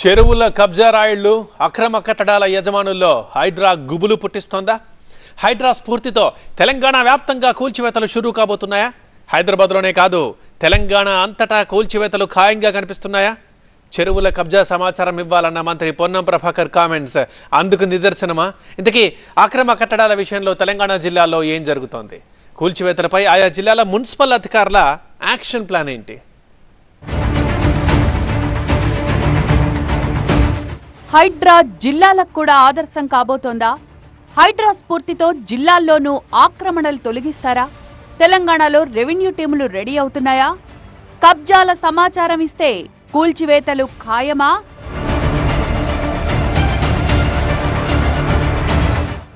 చెరువుల కబ్జా రాయిళ్ళు అక్రమ కట్టడాల యజమానుల్లో హైడ్రా గుబులు పుట్టిస్తోందా? హైడ్రా స్ఫూర్తితో తెలంగాణ వ్యాప్తంగా కూల్చివేతలు షురూ కాబోతున్నాయా? హైదరాబాద్లోనే కాదు తెలంగాణ అంతటా కూల్చివేతలు ఖాయంగా కనిపిస్తున్నాయా? చెరువుల కబ్జా సమాచారం ఇవ్వాలన్న మంత్రి పొన్నం ప్రభాకర్ కామెంట్స్ అందుకు నిదర్శనమా? ఇంతకీ అక్రమ కట్టడాల విషయంలో తెలంగాణ జిల్లాలో ఏం జరుగుతోంది? కూల్చివేతలపై ఆయా జిల్లాల మున్సిపల్ అధికారుల యాక్షన్ ప్లాన్ ఏంటి? హైడ్రా జిల్లాలకు కూడా ఆదర్శం కాబోతోందా? హైడ్రా స్ఫూర్తితో జిల్లాల్లోనూ ఆక్రమణలు తొలగిస్తారా? తెలంగాణలో రెవెన్యూ టీములు రెడీ అవుతున్నాయా? కబ్జాల సమాచారం ఇస్తే కూల్చివేతలు ఖాయమా?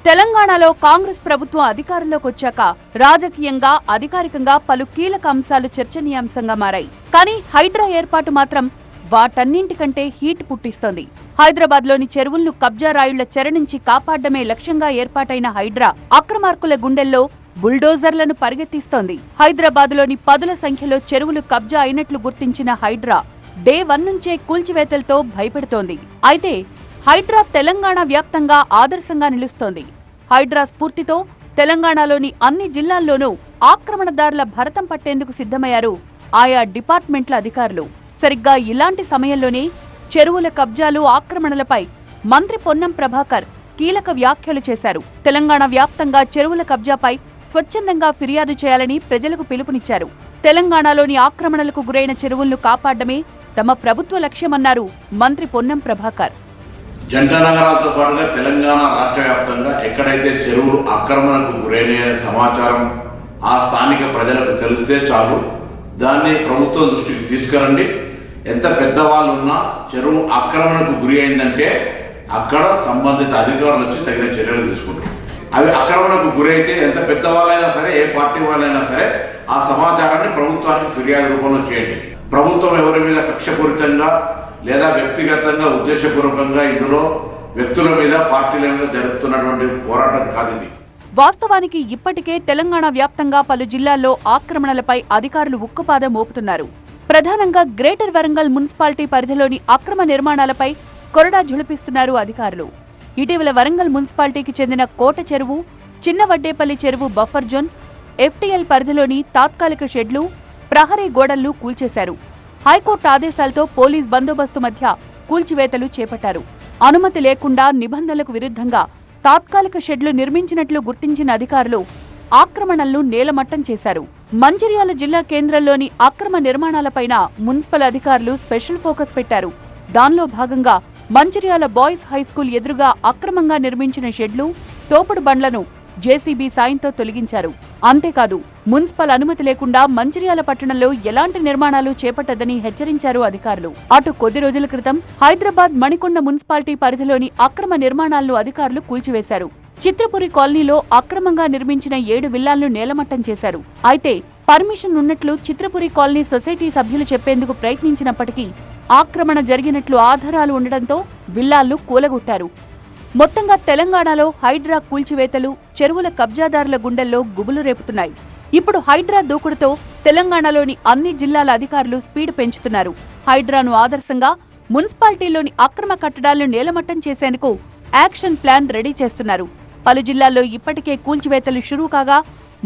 తెలంగాణలో కాంగ్రెస్ ప్రభుత్వం అధికారంలోకి వచ్చాక రాజకీయంగా అధికారికంగా పలు కీలక అంశాలు చర్చనీయాంశంగా మారాయి. కానీ హైడ్రా ఏర్పాటు మాత్రం వాటన్నింటికంటే హీట్ పుట్టిస్తోంది. హైదరాబాద్లోని చెరువులను కబ్జా రాయుళ్ళ చెర నుంచి కాపాడమే లక్ష్యంగా ఏర్పాటైన హైడ్రా అక్రమార్కుల గుండెల్లో బుల్డోజర్లను పరిగెత్తిస్తోంది. హైదరాబాద్లోని పదుల సంఖ్యలో చెరువులు కబ్జా అయినట్లు గుర్తించిన హైడ్రా డే వన్ నుంచే కూల్చివేతలతో భయపెడుతోంది. అయితే హైడ్రా తెలంగాణ వ్యాప్తంగా ఆదర్శంగా నిలుస్తోంది. హైడ్రా స్ఫూర్తితో తెలంగాణలోని అన్ని జిల్లాల్లోనూ ఆక్రమణదారుల భరతం పట్టేందుకు సిద్ధమయ్యారు ఆయా డిపార్ట్మెంట్ల అధికారులు. సరిగ్గా ఇలాంటి సమయంలోనే చెరువుల కబ్జాలు ఆక్రమణలపై మంత్రి పొన్నం ప్రభాకర్ కీలక వ్యాఖ్యలు చేశారు. తెలంగాణ వ్యాప్తంగా చెరువుల కబ్జాపై స్వచ్ఛందంగా ఫిర్యాదు చేయాలని ప్రజలకు పిలుపునిచ్చారు. తెలంగాణలోని ఆక్రమణలకు గురైన చెరువులను కాపాడమే తమ ప్రభుత్వ లక్ష్యమన్నారు మంత్రి పొన్నం ప్రభాకర్. జంట నగరాలతో పాటుగా తెలంగాణ రాష్ట్ర వ్యాప్తంగా ఎక్కడైతే చెరువులు ఆక్రమణకు గురైన సమాచారం ఆ స్థానిక ప్రజలకు తెలిస్తే చాలు. దాన్ని ప్రభుత్వం దృష్టికి తీసుకురండి. ఎంత పెద్దవాళ్ళు ఉన్నా చెరువు ఆక్రమణకు గురి అయిందంటే అక్కడ సంబంధిత అధికారులు వచ్చి తగిన చర్యలు తీసుకుంటారు. అవి ఆక్రమణకు గురైతే ఎంత పెద్దవాళ్ళైనా సరే ఏ పార్టీ వాళ్ళైనా సరే ఆ సమాచారాన్ని ప్రభుత్వానికి ఫిర్యాదు రూపంలో చేయండి. ప్రభుత్వం ఎవరి మీద కక్షపూరితంగా లేదా వ్యక్తిగతంగా ఉద్దేశపూర్వకంగా ఇందులో వ్యక్తుల మీద పార్టీల మీద జరుపుతున్నటువంటి పోరాటం కాదు ఇది. వాస్తవానికి ఇప్పటికే తెలంగాణ వ్యాప్తంగా పలు జిల్లాల్లో ఆక్రమణలపై అధికారులు ఉక్కుపాదం మోపుతున్నారు. ప్రధానంగా గ్రేటర్ వరంగల్ మున్సిపాలిటీ పరిధిలోని అక్రమ నిర్మాణాలపై కొరడా ఝుళిపిస్తున్నారు అధికారులు. ఇటీవల వరంగల్ మున్సిపాలిటీకి చెందిన కోట చెరువు చిన్న వడ్డేపల్లి చెరువు బఫర్ జోన్ ఎఫ్టీఎల్ పరిధిలోని తాత్కాలిక షెడ్లు ప్రహరీ గోడళ్ళు కూల్చేశారు. హైకోర్టు ఆదేశాలతో పోలీస్ బందోబస్తు మధ్య కూల్చివేతలు చేపట్టారు. అనుమతి లేకుండా నిబంధనలకు విరుద్ధంగా తాత్కాలిక షెడ్లు నిర్మించినట్లు గుర్తించిన అధికారులు ఆక్రమణలను నేలమట్టం చేశారు. మంచిర్యాల జిల్లా కేంద్రంలోని అక్రమ నిర్మాణాలపైన మున్సిపల్ అధికారులు స్పెషల్ ఫోకస్ పెట్టారు. దానిలో భాగంగా మంచిర్యాల బాయ్స్ హైస్కూల్ ఎదురుగా అక్రమంగా నిర్మించిన షెడ్లు తోపుడు బండ్లను జేసీబీ సాయంతో తొలగించారు. అంతేకాదు మున్సిపల్ అనుమతి లేకుండా మంచిర్యాల పట్టణంలో ఎలాంటి నిర్మాణాలు చేపట్టదని హెచ్చరించారు అధికారులు. అటు కొద్ది రోజుల క్రితం హైదరాబాద్ మణికొండ మున్సిపాలిటీ పరిధిలోని అక్రమ నిర్మాణాలను అధికారులు కూల్చివేశారు. చిత్రపురి కాలనీలో అక్రమంగా నిర్మించిన ఏడు విల్లాలను నేలమట్టం చేశారు. అయితే పర్మిషన్ ఉన్నట్లు చిత్రపురి కాలనీ సొసైటీ సభ్యులు చెప్పేందుకు ప్రయత్నించినప్పటికీ ఆక్రమణ జరిగినట్లు ఆధారాలు ఉండడంతో విల్లాలను కూలగొట్టారు. మొత్తంగా తెలంగాణలో హైడ్రా కూల్చివేతలు చెరువుల కబ్జాదారుల గుండెల్లో గుబులు రేపుతున్నాయి. ఇప్పుడు హైడ్రా దూకుడుతో తెలంగాణలోని అన్ని జిల్లాల అధికారులు స్పీడ్ పెంచుతున్నారు. హైడ్రాను ఆదర్శంగా మున్సిపాలిటీలోని అక్రమ కట్టడాలను నేలమట్టం చేసేందుకు యాక్షన్ ప్లాన్ రెడీ చేస్తున్నారు. పలు జిల్లాల్లో ఇప్పటికే కూల్చివేతలు షురూ కాగా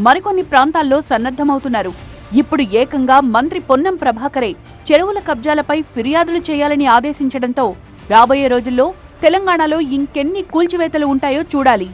మరికొన్ని ప్రాంతాల్లో సన్నద్ధమవుతున్నారు. ఇప్పుడు ఏకంగా మంత్రి పొన్నం ప్రభాకరే చెరువుల కబ్జాలపై ఫిర్యాదులు చేయాలని ఆదేశించడంతో రాబోయే రోజుల్లో తెలంగాణలో ఇంకెన్ని కూల్చివేతలు ఉంటాయో చూడాలి.